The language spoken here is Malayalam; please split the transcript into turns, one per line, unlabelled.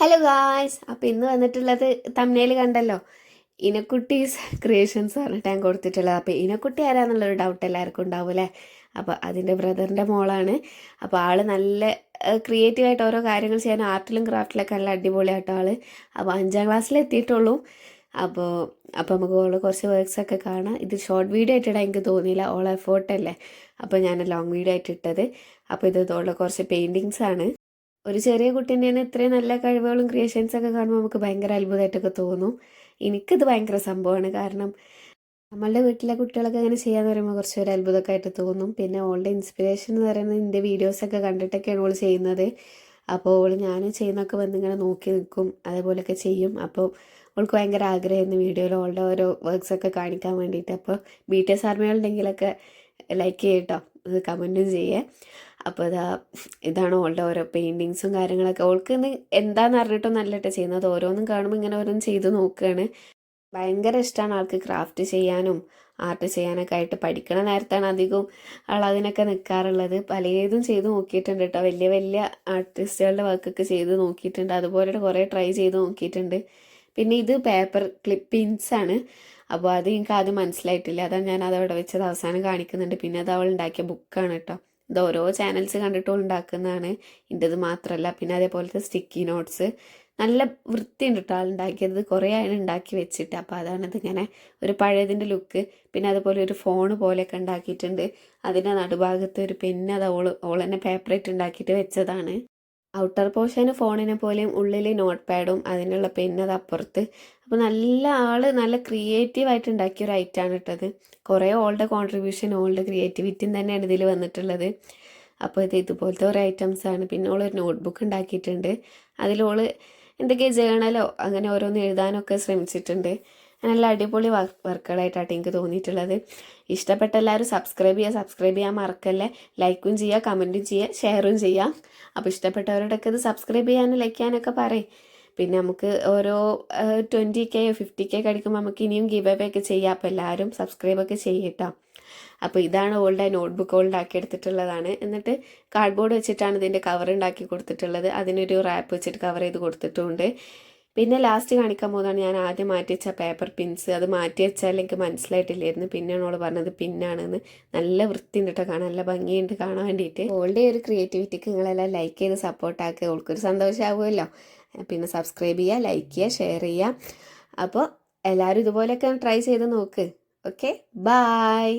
ഹലോ ഗായ്സ് അപ്പോൾ ഇന്ന് വന്നിട്ടുള്ളത് തമ്മിൽ കണ്ടല്ലോ. ഇനക്കുട്ടീസ് ക്രിയേഷൻസ് പറഞ്ഞിട്ട് ഞാൻ കൊടുത്തിട്ടുള്ളത്. അപ്പോൾ ഇനക്കുട്ടി ആരാന്നുള്ളൊരു ഡൗട്ട് എല്ലാവർക്കും ഉണ്ടാവും അല്ലേ? അപ്പോൾ അതിന്റെ ബ്രദറിന്റെ മോളാണ്. അപ്പോൾ ആൾ നല്ല ക്രിയേറ്റീവായിട്ട് ഓരോ കാര്യങ്ങൾ ചെയ്യാൻ ആർട്ടിലും ക്രാഫ്റ്റിലൊക്കെ നല്ല അടിപൊളിയായിട്ട് ആൾ അപ്പോൾ അഞ്ചാം ക്ലാസ്സിൽ എത്തിയിട്ടുള്ളൂ. അപ്പോൾ അപ്പോൾ നമുക്ക് ഓൾ കുറച്ച് വർക്ക്സ് ഒക്കെ കാണാം. ഇത് ഷോർട്ട് വീഡിയോ ആയിട്ടിടാൻ എനിക്ക് തോന്നിയില്ല. ഓൾ എഫേർട്ടല്ലേ അപ്പോൾ ഞാൻ ലോങ് വീഡിയോ ആയിട്ട് ഇട്ടത്. അപ്പോൾ ഇത് ഓൾ കുറച്ച് പെയിന്റിങ്സ് ആണ്. ഒരു ചെറിയ കുട്ടീന്റെ തന്നെ ഇത്രയും നല്ല കഴിവുകളും ക്രിയേഷൻസ് ഒക്കെ കാണുമ്പോൾ നമുക്ക് ഭയങ്കര അത്ഭുതമായിട്ടൊക്കെ തോന്നും. എനിക്കിത് ഭയങ്കര സംഭവമാണ്. കാരണം നമ്മളുടെ വീട്ടിലെ കുട്ടികളൊക്കെ അങ്ങനെ ചെയ്യാന്ന് പറയുമ്പോൾ കുറച്ച് ഒരു അത്ഭുതമൊക്കെ ആയിട്ട് തോന്നും. പിന്നെ ഓളുടെ ഇൻസ്പിറേഷൻ എന്ന് പറയുന്നത് എന്റെ വീഡിയോസൊക്കെ കണ്ടിട്ടൊക്കെയാണ് ഓൾ ചെയ്യുന്നത്. അപ്പോൾ ഓൾ ഞാൻ ചെയ്യുന്നൊക്കെ വന്ന് ഇങ്ങനെ നോക്കി. നിൽക്കും അതേപോലെയൊക്കെ ചെയ്യും. അപ്പോൾ അവൾക്ക് ഭയങ്കര ആഗ്രഹമായിരുന്നു വീഡിയോയിൽ ഓളുടെ ഓരോ വർക്ക്സ് ഒക്കെ കാണിക്കാൻ വേണ്ടിയിട്ട്. അപ്പോൾ ബി ടി എസ് ആർമികളുണ്ടെങ്കിലൊക്കെ ലൈക്ക് ചെയ്യട്ടോ കമന്റും ചെയ്യേ. അപ്പോൾ അതാ ഇതാണ് ഓളുടെ ഓരോ പെയിന്റിങ്സും കാര്യങ്ങളൊക്കെ. ഓൾക്ക് ഇന്ന് എന്താണെന്ന് അറിഞ്ഞിട്ടും നല്ലിട്ട് ചെയ്യുന്നത്. ഓരോന്നും കാണുമ്പോൾ ഇങ്ങനെ ഓരോന്നും ചെയ്ത് നോക്കുകയാണ് ഭയങ്കര ഇഷ്ടമാണ് ആൾക്ക് ക്രാഫ്റ്റ് ചെയ്യാനും ആർട്ട് ചെയ്യാനൊക്കെ ആയിട്ട് പഠിക്കണ നേരത്താണ് അധികവും ആൾ അതിനൊക്കെ നിൽക്കാറുള്ളത് പലതും ചെയ്ത് നോക്കിയിട്ടുണ്ട് കേട്ടോ വലിയ വലിയ ആർട്ടിസ്റ്റുകളുടെ വർക്കൊക്കെ ചെയ്ത് നോക്കിയിട്ടുണ്ട്. അതുപോലെ കുറേ ട്രൈ ചെയ്ത് നോക്കിയിട്ടുണ്ട്. പിന്നെ ഇത് പേപ്പർ ക്ലിപ്പിങ്സ് ആണ്. അപ്പോൾ അത് എനിക്ക് ആദ്യം മനസ്സിലായിട്ടില്ല. അതാണ് ഞാൻ അത് അവിടെ വെച്ചത്. അവസാനം കാണിക്കുന്നുണ്ട്. പിന്നെ അത് അവൾ ഉണ്ടാക്കിയ ബുക്കാണ് കേട്ടോ. ഇത് ഓരോ ചാനൽസ് കണ്ടിട്ടും ഉണ്ടാക്കുന്നതാണ്. ഇന്റെത് മാത്രമല്ല പിന്നെ അതേപോലത്തെ സ്റ്റിക്കി നോട്ട്സ് നല്ല വൃത്തിയുണ്ട് കേട്ടോ ആൾ ഉണ്ടാക്കിയത്. കുറേ ആണ് ഉണ്ടാക്കി വെച്ചിട്ട്. അപ്പോൾ അതാണ് ഇങ്ങനെ ഒരു പഴയതിന്റെ ലുക്ക് പിന്നെ അതുപോലെ ഒരു ഫോൺ പോലെയൊക്കെ ഉണ്ടാക്കിയിട്ടുണ്ട്. അതിന്റെ നടുഭാഗത്ത് ഒരു പെന്ന് അത് ഓൾ ഓൾ തന്നെ പേപ്പറായിട്ട് ഉണ്ടാക്കിയിട്ട് വെച്ചതാണ്. ഔട്ടർ പോർഷന് ഫോണിനെ പോലെയും ഉള്ളിൽ നോട്ട് പാഡും അതിനുള്ള പെന്നത് അപ്പുറത്ത്. അപ്പോൾ നല്ല ആൾ നല്ല ക്രിയേറ്റീവ് ആയിട്ട് ഉണ്ടാക്കിയ ഒരു ഐറ്റാണ് ഇട്ടത്. കുറേ ഓൾഡ് കോൺട്രിബ്യൂഷൻ ഓൾഡ് ക്രിയേറ്റിവിറ്റിയും തന്നെയാണ് ഇതിൽ വന്നിട്ടുള്ളത്. അപ്പോൾ ഇത് ഇതുപോലത്തെ ഒരു ഐറ്റംസാണ് പിന്നെ ഓൾ ഒരു നോട്ട്ബുക്ക് ഉണ്ടാക്കിയിട്ടുണ്ട്. അതിലോൾ എന്തൊക്കെ ജേണലോ അങ്ങനെ ഓരോന്ന് എഴുതാനൊക്കെ ശ്രമിച്ചിട്ടുണ്ട്. നല്ല അടിപൊളി വർക്ക് വർക്കുകളായിട്ടാണ് എനിക്ക് തോന്നിയിട്ടുള്ളത്. ഇഷ്ടപ്പെട്ട എല്ലാവരും സബ്സ്ക്രൈബ് ചെയ്യുക സബ്സ്ക്രൈബ് ചെയ്യാൻ മറക്കല്ലേ? ലൈക്കും ചെയ്യുക കമന്റും ചെയ്യുക ഷെയറും ചെയ്യുക. അപ്പോൾ ഇഷ്ടപ്പെട്ടവരോടൊക്കെ ഇത് സബ്സ്ക്രൈബ് ചെയ്യാനും ലൈക്ക് ചെയ്യാനൊക്കെ പറയും. പിന്നെ നമുക്ക് ഓരോ ട്വന്റി കെ ഫിഫ്റ്റി കെ അടിക്കുമ്പോൾ നമുക്ക് ഇനിയും ഗീവ് അവേ ഒക്കെ ചെയ്യാം. അപ്പോൾ എല്ലാവരും സബ്സ്ക്രൈബ് ഒക്കെ ചെയ്യട്ടോ അപ്പോൾ ഇതാണ് ഓൾഡ് നോട്ട്ബുക്ക് ഓൾഡ് ആക്കി എടുത്തിട്ടുള്ളതാണ്. എന്നിട്ട് കാർഡ്ബോർഡ് വെച്ചിട്ടാണ് ഇതിന്റെ കവർ ഉണ്ടാക്കി കൊടുത്തിട്ടുള്ളത്. അതിനൊരു റാപ്പ് വെച്ചിട്ട് കവർ ചെയ്ത് കൊടുത്തിട്ടുണ്ട്. പിന്നെ ലാസ്റ്റ് കാണിക്കാൻ പോകുന്നതാണ് ഞാൻ ആദ്യം മാറ്റി വെച്ച പേപ്പർ പിൻസ് അത് മാറ്റി വെച്ചാൽ എനിക്ക് മനസ്സിലായിട്ടില്ലായിരുന്നു. പിന്നെയാണ് ഓൾ പറഞ്ഞത് പിന്നാണെന്ന്. നല്ല വൃത്തിയുണ്ട് കേട്ടോ കാണാൻ. നല്ല ഭംഗിയുണ്ട് കാണാൻ വേണ്ടിയിട്ട് ഓളുടെ ഒരു ക്രിയേറ്റിവിറ്റിക്ക് നിങ്ങളെല്ലാം ലൈക്ക് ചെയ്ത് സപ്പോർട്ടാക്കുക ഓൾക്കൊരു സന്തോഷമാവുമല്ലോ പിന്നെ സബ്സ്ക്രൈബ് ചെയ്യുക ലൈക്ക് ചെയ്യുക ഷെയർ ചെയ്യുക അപ്പോൾ എല്ലാവരും ഇതുപോലെയൊക്കെ ട്രൈ ചെയ്ത് നോക്ക്. Okay bye